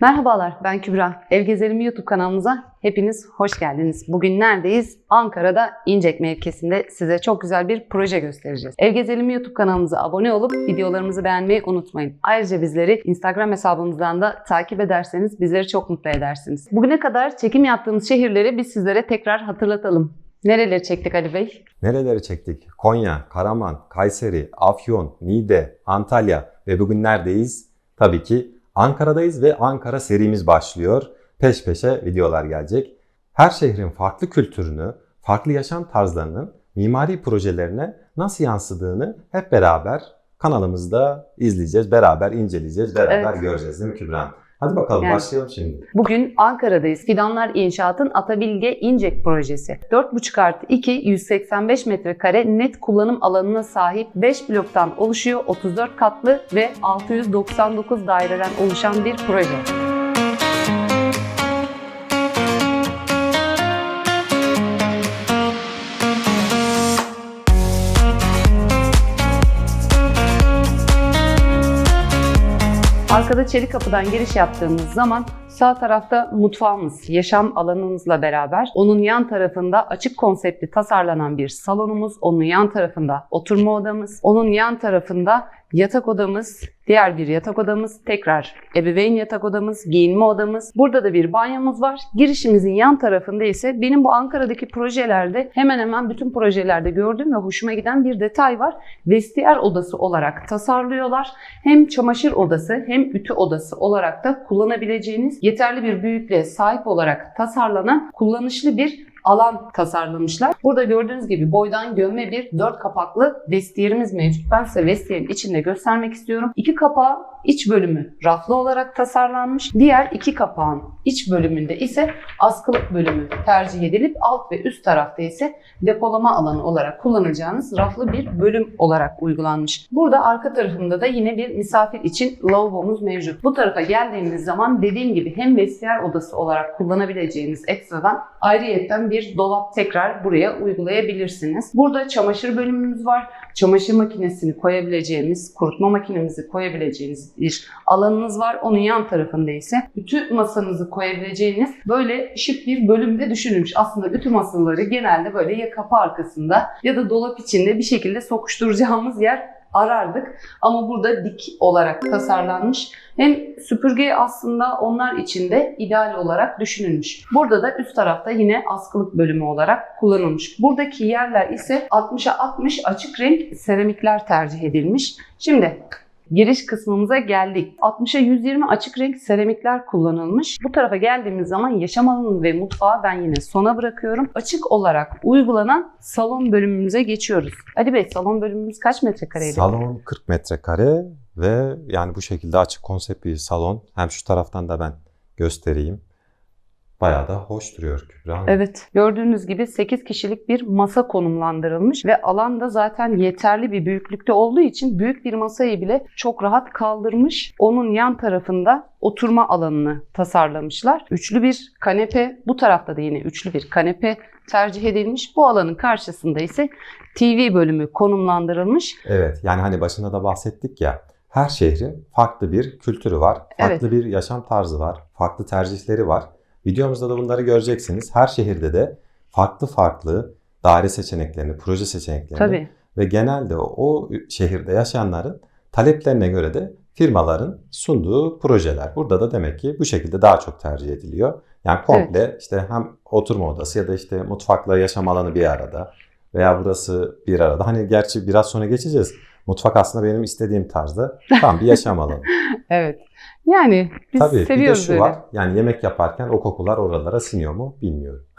Merhabalar, ben Kübra. Ev Gezelim YouTube kanalımıza hepiniz hoş geldiniz. Bugün neredeyiz? Ankara'da İncek mevkisinde size çok güzel bir proje göstereceğiz. Ev Gezelim YouTube kanalımıza abone olup videolarımızı beğenmeyi unutmayın. Ayrıca bizleri Instagram hesabımızdan da takip ederseniz bizleri çok mutlu edersiniz. Bugüne kadar çekim yaptığımız şehirleri biz sizlere tekrar hatırlatalım. Nereleri çektik Ali Bey? Nereleri çektik? Konya, Karaman, Kayseri, Afyon, Niğde, Antalya ve bugün neredeyiz? Tabii ki Ankara'dayız ve Ankara serimiz başlıyor. Peş peşe videolar gelecek. Her şehrin farklı kültürünü, farklı yaşam tarzlarının mimari projelerine nasıl yansıdığını hep beraber kanalımızda izleyeceğiz, beraber inceleyeceğiz, beraber Evet. göreceğiz değil mi Kübra? Hadi bakalım Yani- başlayalım şimdi. Bugün Ankara'dayız. Fidanlar İnşaat'ın Atabilge İncek projesi. 4,5 artı 2, 185 metrekare net kullanım alanına sahip 5 bloktan oluşuyor. 34 katlı ve 699 daireden oluşan bir proje. Arkada çelik kapıdan giriş yaptığımız zaman sağ tarafta mutfağımız, yaşam alanımızla beraber onun yan tarafında açık konseptli tasarlanan bir salonumuz, onun yan tarafında oturma odamız, onun yan tarafında yatak odamız, diğer bir yatak odamız, tekrar ebeveyn yatak odamız, giyinme odamız. Burada da bir banyomuz var. Girişimizin yan tarafında ise benim bu Ankara'daki projelerde hemen hemen bütün projelerde gördüğüm ve hoşuma giden bir detay var. Vestiyer odası olarak tasarlıyorlar hem çamaşır odası hem ütü odası olarak da kullanabileceğiniz yeterli bir büyüklüğe sahip olarak tasarlanan kullanışlı bir alan tasarlamışlar. Burada gördüğünüz gibi boydan gömme bir dört kapaklı vestiyerimiz mevcut. Ben size vestiyerin içinde göstermek istiyorum. İki kapağı iç bölümü raflı olarak tasarlanmış. Diğer iki kapağın iç bölümünde ise askılık bölümü tercih edilip alt ve üst tarafta ise depolama alanı olarak kullanacağınız raflı bir bölüm olarak uygulanmış. Burada arka tarafında da yine bir misafir için lavabomuz mevcut. Bu tarafa geldiğiniz zaman dediğim gibi hem vestiyer odası olarak kullanabileceğiniz ekstradan ayrıyetten bir dolap tekrar buraya uygulayabilirsiniz. Burada çamaşır bölümümüz var. Çamaşır makinesini koyabileceğimiz, kurutma makinemizi koyabileceğiniz bir alanınız var. Onun yan tarafında ise ütü masanızı koyabileceğiniz böyle şık bir bölümde düşünülmüş. Aslında ütü masaları genelde böyle ya kapı arkasında ya da dolap içinde bir şekilde sokuşturacağımız yer arardık. Ama burada dik olarak tasarlanmış. Hem süpürge aslında onlar için de ideal olarak düşünülmüş. Burada da üst tarafta yine askılık bölümü olarak kullanılmış. Buradaki yerler ise 60'a 60 açık renk seramikler tercih edilmiş. Şimdi Giriş kısmımıza geldik. 60'a 120 açık renk seramikler kullanılmış. Bu tarafa geldiğimiz zaman yaşam alanı ve mutfağı ben yine sona bırakıyorum. Açık olarak uygulanan salon bölümümüze geçiyoruz. Ali Bey salon bölümümüz kaç metrekareydi? Salon 40 metrekare ve yani bu şekilde açık konsept bir salon. Hem şu taraftan da ben göstereyim. Bayağı da hoş duruyor Kübra Hanım. Evet, gördüğünüz gibi 8 kişilik bir masa konumlandırılmış ve alan da zaten yeterli bir büyüklükte olduğu için büyük bir masayı bile çok rahat kaldırmış. Onun yan tarafında oturma alanını tasarlamışlar. Üçlü bir kanepe, bu tarafta da yine üçlü bir kanepe tercih edilmiş. Bu alanın karşısında ise TV bölümü konumlandırılmış. Evet yani hani başında da bahsettik ya her şehrin farklı bir kültürü var, farklı bir yaşam tarzı var, farklı tercihleri var. Videomuzda da bunları göreceksiniz. Her şehirde de farklı farklı daire seçeneklerini, proje seçeneklerini Tabii. ve genelde o şehirde yaşayanların taleplerine göre de firmaların sunduğu projeler. Burada da demek ki bu şekilde daha çok tercih ediliyor. Yani komple işte hem oturma odası ya da işte mutfakla yaşam alanı bir arada veya burası bir arada. Hani gerçi biraz sonra geçeceğiz. Mutfak aslında benim istediğim tarzda tam bir yaşam alanı. Evet. Yani biz Tabii bir de seviyoruz şu öyle. var. Yani yemek yaparken o kokular oralara siniyor mu bilmiyorum.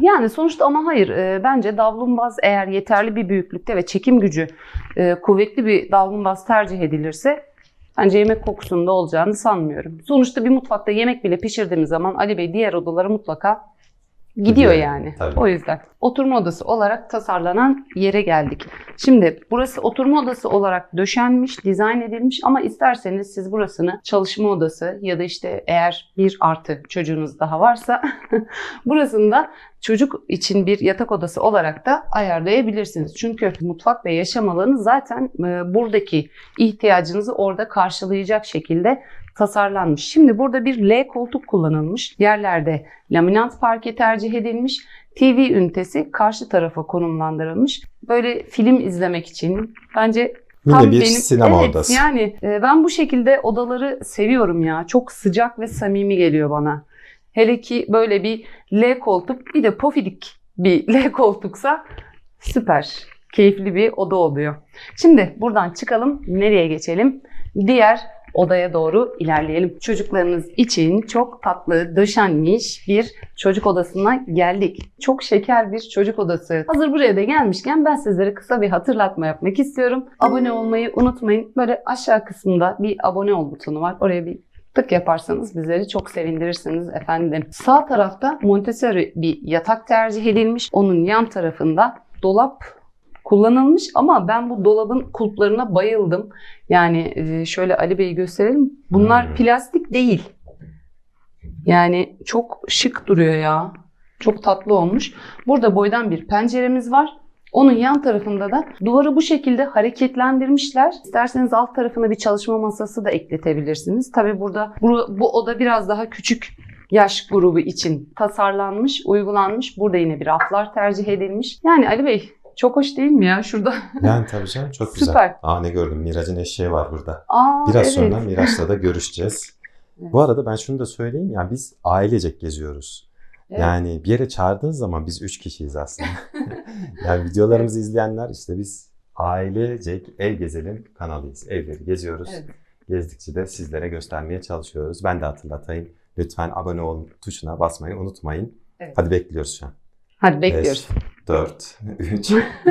Yani sonuçta ama hayır. e, bence davlumbaz eğer yeterli bir büyüklükte ve çekim gücü e, kuvvetli bir davlumbaz tercih edilirse bence yemek kokusunda olacağını sanmıyorum. Sonuçta bir mutfakta yemek bile pişirdiğimiz zaman Ali Bey diğer odalara mutlaka gidiyor yani. tabii. O yüzden oturma odası olarak tasarlanan yere geldik. Şimdi burası oturma odası olarak döşenmiş, dizayn edilmiş ama isterseniz siz burasını çalışma odası ya da işte eğer bir artı çocuğunuz daha varsa burasını da çocuk için bir yatak odası olarak da ayarlayabilirsiniz. Çünkü mutfak ve yaşam alanı zaten e, buradaki ihtiyacınızı orada karşılayacak şekilde tasarlanmış. Şimdi burada bir L koltuk kullanılmış. Yerlerde laminat parke tercih edilmiş. TV ünitesi karşı tarafa konumlandırılmış. Böyle film izlemek için bence Yine Tam bir benim- sinema evet, odası. Yani e, ben bu şekilde odaları seviyorum ya. Çok sıcak ve samimi geliyor bana. Hele ki böyle bir L koltuk bir de pofidik bir L koltuksa süper. Keyifli bir oda oluyor. Şimdi buradan çıkalım. Nereye geçelim? Diğer odaya doğru ilerleyelim. Çocuklarınız için çok tatlı döşenmiş bir çocuk odasına geldik. Çok şeker bir çocuk odası. Hazır buraya da gelmişken ben sizlere kısa bir hatırlatma yapmak istiyorum. Abone olmayı unutmayın. Böyle aşağı kısmında bir abone ol butonu var. Oraya bir tık yaparsanız bizleri çok sevindirirsiniz efendim. Sağ tarafta Montessori bir yatak tercih edilmiş. Onun yan tarafında dolap kullanılmış ama ben bu dolabın kulplarına bayıldım. Yani e, şöyle Ali Bey'i gösterelim. Bunlar Hmm. plastik değil. Yani çok şık duruyor ya. Çok tatlı olmuş. Burada boydan bir penceremiz var. Onun yan tarafında da duvarı bu şekilde hareketlendirmişler. İsterseniz alt tarafına bir çalışma masası da ekletebilirsiniz. Tabi burada bu, bu oda biraz daha küçük yaş grubu için tasarlanmış, uygulanmış. Burada yine bir raflar tercih edilmiş. Yani Ali Bey çok hoş değil mi ya şurada? Yani tabii canım çok güzel. Süper. Aa ne gördüm Miraç'ın eşeği var burada. Aa, Biraz evet. sonra Miraç'la da görüşeceğiz. Evet. Bu arada ben şunu da söyleyeyim ya biz ailecek geziyoruz. Evet. Yani bir yere çağırdığın zaman biz üç kişiyiz aslında. yani videolarımızı izleyenler işte biz ailecek ev gezelim kanalıyız. Evleri geziyoruz. Evet. Gezdikçe de sizlere göstermeye çalışıyoruz. Ben de hatırlatayım. Lütfen abone ol tuşuna basmayı unutmayın. Evet. Hadi bekliyoruz şu an. Hadi bekliyoruz. 4, 3.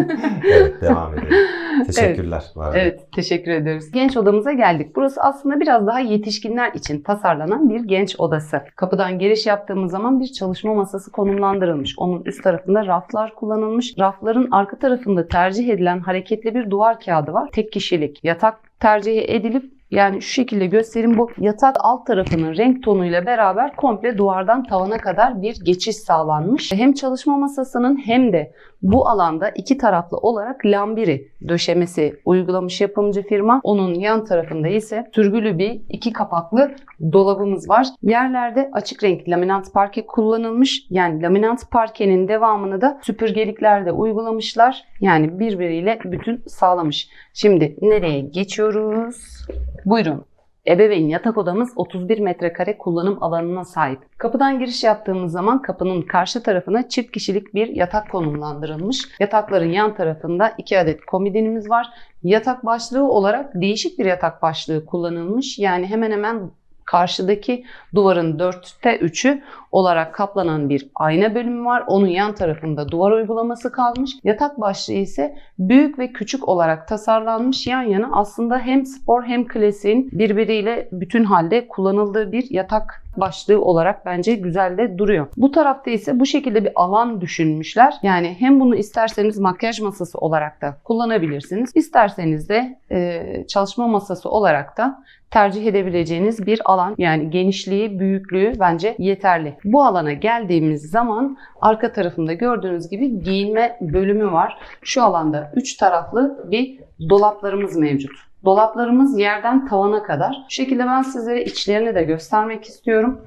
evet devam edelim. Teşekkürler. arada. Evet, teşekkür ederiz. Genç odamıza geldik. Burası aslında biraz daha yetişkinler için tasarlanan bir genç odası. Kapıdan giriş yaptığımız zaman bir çalışma masası konumlandırılmış. Onun üst tarafında raflar kullanılmış. Rafların arka tarafında tercih edilen hareketli bir duvar kağıdı var. Tek kişilik yatak tercih edilip yani şu şekilde göstereyim bu yatak alt tarafının renk tonuyla beraber komple duvardan tavana kadar bir geçiş sağlanmış. Hem çalışma masasının hem de bu alanda iki taraflı olarak lambiri döşemesi uygulamış yapımcı firma. Onun yan tarafında ise sürgülü bir iki kapaklı dolabımız var. Yerlerde açık renk laminat parke kullanılmış. Yani laminat parkenin devamını da süpürgeliklerde uygulamışlar. Yani birbiriyle bütün sağlamış. Şimdi nereye geçiyoruz? Buyurun. Ebeveyn yatak odamız 31 metrekare kullanım alanına sahip. Kapıdan giriş yaptığımız zaman kapının karşı tarafına çift kişilik bir yatak konumlandırılmış. Yatakların yan tarafında 2 adet komodinimiz var. Yatak başlığı olarak değişik bir yatak başlığı kullanılmış. Yani hemen hemen karşıdaki duvarın dörtte üçü olarak kaplanan bir ayna bölümü var. Onun yan tarafında duvar uygulaması kalmış. Yatak başlığı ise büyük ve küçük olarak tasarlanmış yan yana aslında hem spor hem klasiğin birbiriyle bütün halde kullanıldığı bir yatak başlığı olarak bence güzel de duruyor. Bu tarafta ise bu şekilde bir alan düşünmüşler. Yani hem bunu isterseniz makyaj masası olarak da kullanabilirsiniz. İsterseniz de e, çalışma masası olarak da tercih edebileceğiniz bir alan. Yani genişliği, büyüklüğü bence yeterli. Bu alana geldiğimiz zaman arka tarafında gördüğünüz gibi giyinme bölümü var. Şu alanda 3 taraflı bir dolaplarımız mevcut. Dolaplarımız yerden tavana kadar. Şu şekilde ben sizlere içlerini de göstermek istiyorum.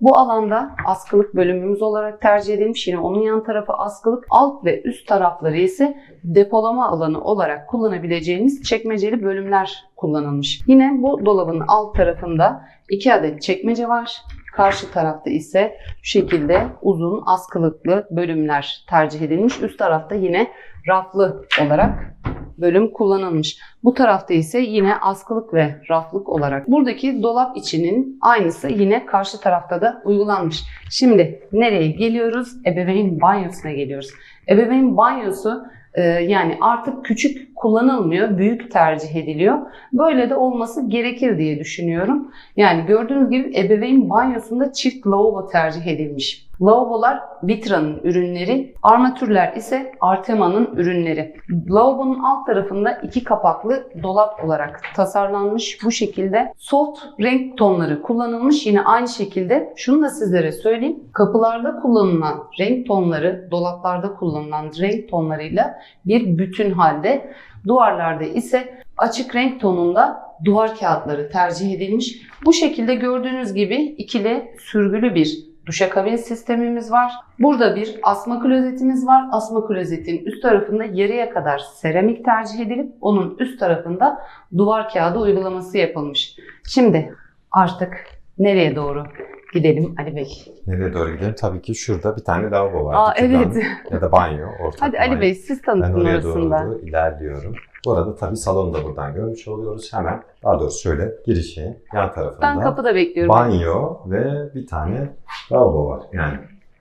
Bu alanda askılık bölümümüz olarak tercih edilmiş. Yine onun yan tarafı askılık. Alt ve üst tarafları ise depolama alanı olarak kullanabileceğiniz çekmeceli bölümler kullanılmış. Yine bu dolabın alt tarafında iki adet çekmece var. Karşı tarafta ise şu şekilde uzun askılıklı bölümler tercih edilmiş. Üst tarafta yine raflı olarak bölüm kullanılmış. Bu tarafta ise yine askılık ve raflık olarak. Buradaki dolap içinin aynısı yine karşı tarafta da uygulanmış. Şimdi nereye geliyoruz? Ebeveyn banyosuna geliyoruz. Ebeveyn banyosu e, yani artık küçük kullanılmıyor, büyük tercih ediliyor. Böyle de olması gerekir diye düşünüyorum. Yani gördüğünüz gibi ebeveyn banyosunda çift lavabo tercih edilmiş. Lavabolar Vitra'nın ürünleri, armatürler ise Artema'nın ürünleri. Lavabonun alt tarafında iki kapaklı dolap olarak tasarlanmış bu şekilde. Soft renk tonları kullanılmış. Yine aynı şekilde şunu da sizlere söyleyeyim. Kapılarda kullanılan renk tonları, dolaplarda kullanılan renk tonlarıyla bir bütün halde. Duvarlarda ise açık renk tonunda duvar kağıtları tercih edilmiş. Bu şekilde gördüğünüz gibi ikili sürgülü bir duşakabin sistemimiz var. Burada bir asma klozetimiz var. Asma klozetin üst tarafında yarıya kadar seramik tercih edilip onun üst tarafında duvar kağıdı uygulaması yapılmış. Şimdi artık nereye doğru gidelim Ali Bey? Nereye doğru gidelim? Tabii ki şurada bir tane lavabo var. Aa evet. Ya da banyo, ortak Hadi Ali banyo. Bey siz Ben tanıtın oraya orasında. doğru ilerliyorum. Bu arada tabii salonu da buradan görmüş oluyoruz. Hemen daha doğrusu şöyle girişi yan tarafında. Ben kapıda bekliyorum. banyo ve bir tane lavabo var. Yani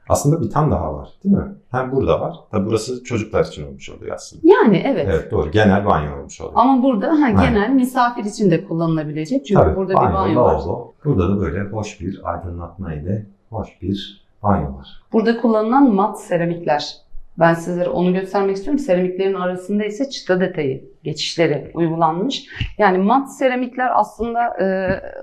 aslında bir tane daha var değil mi? Hem burada var. Tabii burası çocuklar için olmuş oluyor aslında. Yani evet. Evet doğru. Genel banyo olmuş oluyor. Ama burada ha, Aynen. genel misafir için de kullanılabilecek. Çünkü Tabii, burada bir banyo var. lavabo. Burada da böyle hoş bir aydınlatma ile hoş bir banyo var. Burada kullanılan mat seramikler. Ben sizlere onu göstermek istiyorum. Seramiklerin arasında ise çıta detayı geçişleri uygulanmış. Yani mat seramikler aslında e,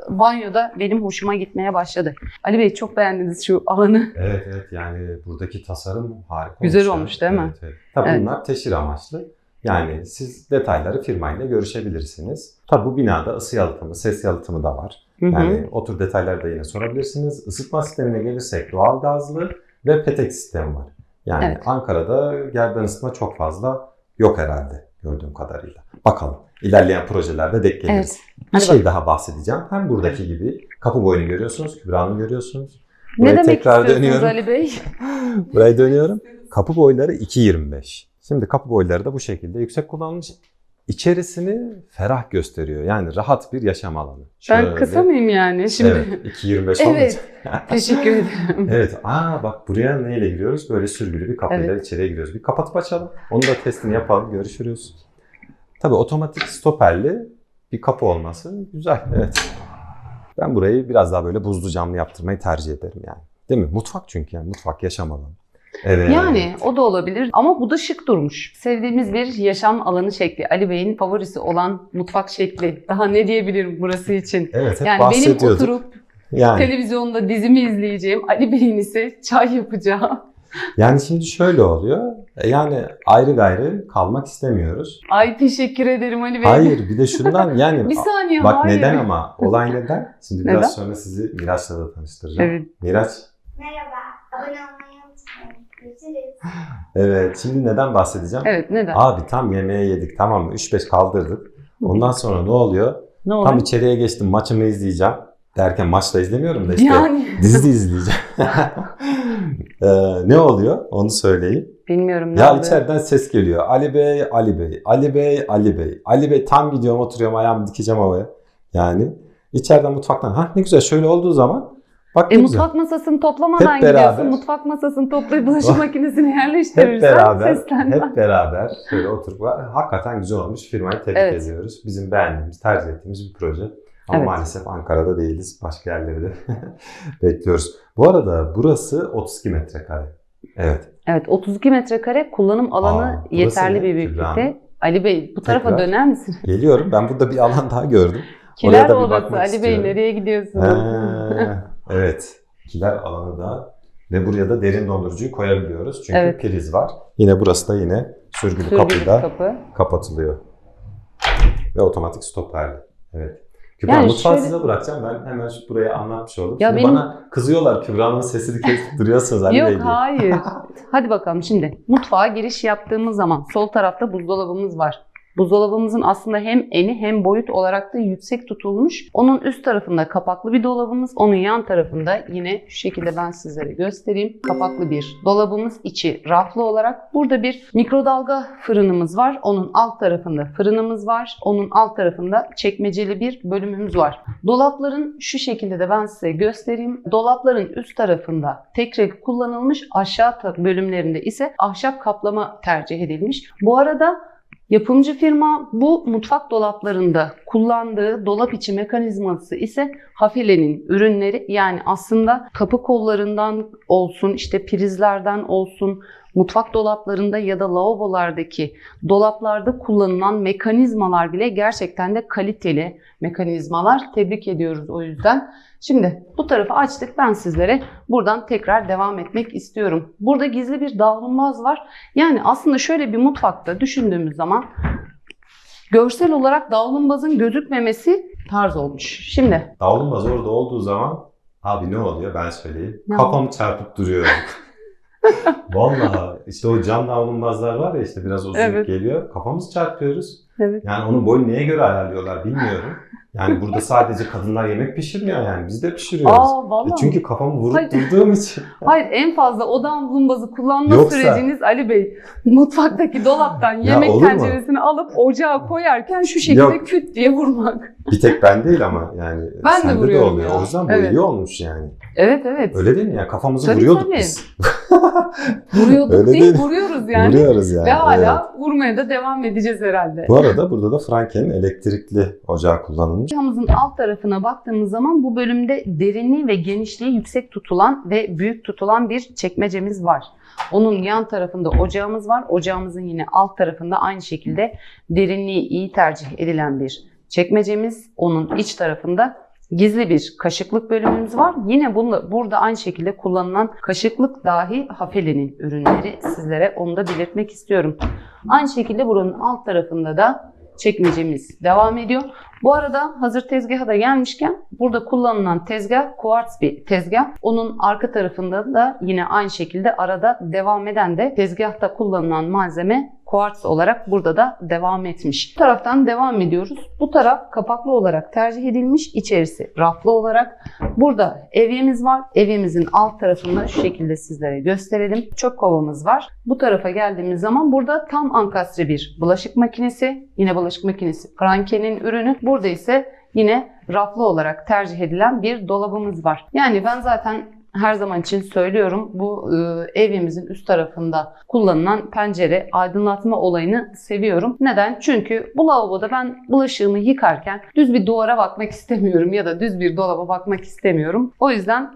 banyoda benim hoşuma gitmeye başladı. Ali Bey çok beğendiniz şu alanı. Evet evet yani buradaki tasarım harika Güzel ya. olmuş, değil mi? Evet, evet. Tabii Evet. bunlar teşhir amaçlı. Yani siz detayları firmayla görüşebilirsiniz. Tabii bu binada ısı yalıtımı, ses yalıtımı da var. Hı hı. Yani o tür detayları da yine sorabilirsiniz. Isıtma sistemine gelirsek doğal gazlı ve petek sistemi var. Yani Evet. Ankara'da gerdan ısıtma çok fazla yok herhalde gördüğüm kadarıyla. Bakalım ilerleyen projelerde denk geliriz. Evet. Bir Hadi şey daha bahsedeceğim. Hem buradaki gibi kapı boyunu görüyorsunuz, Kübra'nı görüyorsunuz. Ne Buraya demek tekrar dönüyorum. Ali Bey? Buraya dönüyorum. Kapı boyları 2.25. Şimdi kapı boyları da bu şekilde yüksek kullanılmış. İçerisini ferah gösteriyor. Yani rahat bir yaşam alanı. Ben Şöyle- kısa mıyım yani şimdi? Evet, 2.25 Evet. Teşekkür ederim. Evet. Aa bak buraya neyle giriyoruz? Böyle sürgülü bir kapıyla Evet. içeriye giriyoruz. Bir kapatıp açalım. Onu da testini yapalım. Görüşürüz. Tabii otomatik stoperli bir kapı olması güzel. Evet. Ben burayı biraz daha böyle buzlu camlı yaptırmayı tercih ederim yani. Değil mi? Mutfak çünkü yani. Mutfak yaşam alanı. Evet. Yani o da olabilir ama bu da şık durmuş. Sevdiğimiz bir yaşam alanı şekli. Ali Bey'in favorisi olan mutfak şekli. Daha ne diyebilirim burası için? Evet hep Yani benim oturup yani, televizyonda dizimi izleyeceğim. Ali Bey'in ise çay yapacağı. yani şimdi şöyle oluyor. E, Yani ayrı gayrı kalmak istemiyoruz. Ay teşekkür ederim Ali Bey. Hayır bir de şundan yani Bir saniye bak hayır. neden ama olay neden? Şimdi biraz Neden? sonra sizi Miraç'la da tanıştıracağım. Evet. Miraç Merhaba, abone. Evet şimdi neden bahsedeceğim? Evet neden? Abi tam yemeğe yedik tamam mı? 3-5 kaldırdık. Ondan sonra ne oluyor? ne oldu? Tam içeriye geçtim maçımı izleyeceğim. Derken maçta izlemiyorum da işte Yani dizi izleyeceğim. Ee, ne oluyor? Onu söyleyeyim. bilmiyorum ne Ya oldu. içeriden ses geliyor. Ali Bey, Ali Bey, Ali Bey, Ali Bey. Ali Bey tam gidiyorum oturuyorum ayağımı dikeceğim havaya. Yani içeriden mutfaktan ha ne güzel şöyle olduğu zaman bak E, ne güzel. mutfak masasını toplamadan Hep beraber. gidiyorsun. Mutfak masasını toplayıp bulaşık makinesini Hep yerleştirirsen beraber, seslenmez. hep beraber şöyle oturup hakikaten güzel olmuş. Firmayı tebrik Evet. ediyoruz. Bizim beğendiğimiz, tercih ettiğimiz bir proje. Ama Evet. maalesef Ankara'da değiliz. Başka yerleri de bekliyoruz. Bu arada burası 32 metrekare. Evet. Evet 32 metrekare kullanım alanı Aa, yeterli ne? bir büyüklükte. Ali Bey bu tarafa Tekrar. döner misin? Geliyorum. Ben burada bir alan daha gördüm. Kiler da bir bakmak Ali Bey istiyorum. nereye gidiyorsunuz? evet. Kiler alanı da ve buraya da derin dondurucuyu koyabiliyoruz. Çünkü Evet. priz var. Yine burası da yine sürgülü, Sürgülü kapıyla kapı. kapatılıyor. Ve otomatik stoperli. Evet. Kübra Yani mutfağı şöyle- size bırakacağım. Ben hemen şu buraya anlatmış oldum. Ya Şimdi benim- bana kızıyorlar Kübra'nın sesini kesip duruyorsunuz Bey Yok diye. hayır. Hadi bakalım şimdi. Mutfağa giriş yaptığımız zaman sol tarafta buzdolabımız var. Buzdolabımızın aslında hem eni hem boyut olarak da yüksek tutulmuş. Onun üst tarafında kapaklı bir dolabımız. Onun yan tarafında yine şu şekilde ben sizlere göstereyim. Kapaklı bir dolabımız. içi raflı olarak. Burada bir mikrodalga fırınımız var. Onun alt tarafında fırınımız var. Onun alt tarafında çekmeceli bir bölümümüz var. Dolapların şu şekilde de ben size göstereyim. Dolapların üst tarafında tek renk kullanılmış, aşağı bölümlerinde ise ahşap kaplama tercih edilmiş. Bu arada Yapımcı firma bu mutfak dolaplarında kullandığı dolap içi mekanizması ise Hafile'nin ürünleri. Yani aslında kapı kollarından olsun işte prizlerden olsun mutfak dolaplarında ya da lavabolardaki dolaplarda kullanılan mekanizmalar bile gerçekten de kaliteli mekanizmalar. Tebrik ediyoruz o yüzden. Şimdi bu tarafı açtık. Ben sizlere buradan tekrar devam etmek istiyorum. Burada gizli bir davlumbaz var. Yani aslında şöyle bir mutfakta düşündüğümüz zaman görsel olarak davlumbazın gözükmemesi tarz olmuş. Şimdi Davlumbaz orada olduğu zaman abi ne oluyor ben söyleyeyim. Ne Kafamı çarpıp duruyorum. Vallahi işte o cam davlumbazlar var ya işte biraz uzun Evet. geliyor. Kafamızı çarpıyoruz. evet. Yani onun boyunu neye göre ayarlıyorlar bilmiyorum. Yani burada sadece kadınlar yemek pişirmiyor yani biz de pişiriyoruz. Aa E vallahi. çünkü kafamı vurup Hayır. durduğum için. Hayır en fazla o davlumbazı kullanma Yoksa- süreciniz Ali Bey mutfaktaki dolaptan yemek tenceresini alıp ocağa koyarken şu şekilde Yok. küt diye vurmak. Bir tek ben değil ama yani Ben de sende de vuruyorum oluyor. ya. O yüzden bu Evet. iyi olmuş yani. Evet evet. Öyle değil mi ya? Kafamızı Tabii, vuruyorduk tabii. biz. Vuruyorduk Öyle değil, değil. vuruyoruz yani. Vuruyoruz yani. Ve hala evet. vurmaya da devam edeceğiz herhalde. Bu arada burada da Franken'in elektrikli ocağı kullanılmış. Ocağımızın alt tarafına baktığımız zaman bu bölümde derinliği ve genişliği yüksek tutulan ve büyük tutulan bir çekmecemiz var. Onun yan tarafında ocağımız var. Ocağımızın yine alt tarafında aynı şekilde derinliği iyi tercih edilen bir çekmecemiz. Onun iç tarafında gizli bir kaşıklık bölümümüz var. Yine bunla, burada aynı şekilde kullanılan kaşıklık dahi Hafeli'nin ürünleri sizlere onu da belirtmek istiyorum. Aynı şekilde buranın alt tarafında da çekmecemiz devam ediyor. Bu arada hazır tezgaha da gelmişken burada kullanılan tezgah kuartz bir tezgah. Onun arka tarafında da yine aynı şekilde arada devam eden de tezgahta kullanılan malzeme kuartz olarak burada da devam etmiş. Bu taraftan devam ediyoruz. Bu taraf kapaklı olarak tercih edilmiş. içerisi raflı olarak. Burada evyemiz var. Evyemizin alt tarafında şu şekilde sizlere gösterelim. Çöp kovamız var. Bu tarafa geldiğimiz zaman burada tam ankastre bir bulaşık makinesi. Yine bulaşık makinesi Franken'in ürünü. Burada ise yine raflı olarak tercih edilen bir dolabımız var. Yani ben zaten her zaman için söylüyorum bu e, evimizin üst tarafında kullanılan pencere aydınlatma olayını seviyorum. Neden? Çünkü bu lavaboda ben bulaşığımı yıkarken düz bir duvara bakmak istemiyorum ya da düz bir dolaba bakmak istemiyorum. O yüzden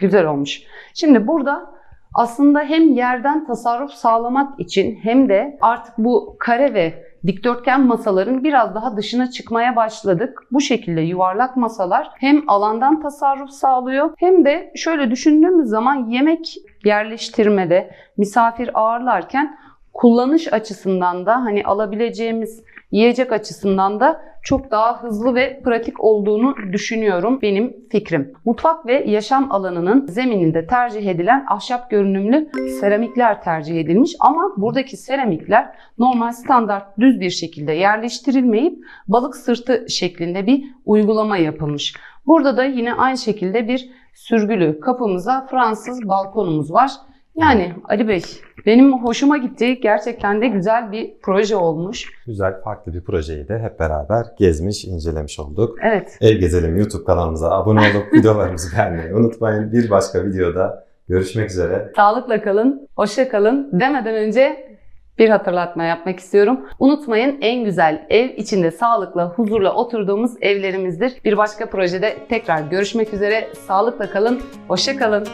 güzel olmuş. Şimdi burada aslında hem yerden tasarruf sağlamak için hem de artık bu kare ve dikdörtgen masaların biraz daha dışına çıkmaya başladık. Bu şekilde yuvarlak masalar hem alandan tasarruf sağlıyor hem de şöyle düşündüğümüz zaman yemek yerleştirmede misafir ağırlarken kullanış açısından da hani alabileceğimiz yiyecek açısından da çok daha hızlı ve pratik olduğunu düşünüyorum benim fikrim. Mutfak ve yaşam alanının zemininde tercih edilen ahşap görünümlü seramikler tercih edilmiş ama buradaki seramikler normal standart düz bir şekilde yerleştirilmeyip balık sırtı şeklinde bir uygulama yapılmış. Burada da yine aynı şekilde bir sürgülü kapımıza Fransız balkonumuz var. Yani Ali Bey benim hoşuma gitti. Gerçekten de güzel bir proje olmuş. Güzel farklı bir projeyi de hep beraber gezmiş, incelemiş olduk. Evet. Ev Gezelim YouTube kanalımıza abone olup videolarımızı beğenmeyi unutmayın. Bir başka videoda görüşmek üzere. Sağlıkla kalın, hoşça kalın demeden önce bir hatırlatma yapmak istiyorum. Unutmayın en güzel ev içinde sağlıkla, huzurla oturduğumuz evlerimizdir. Bir başka projede tekrar görüşmek üzere. Sağlıkla kalın, hoşça kalın.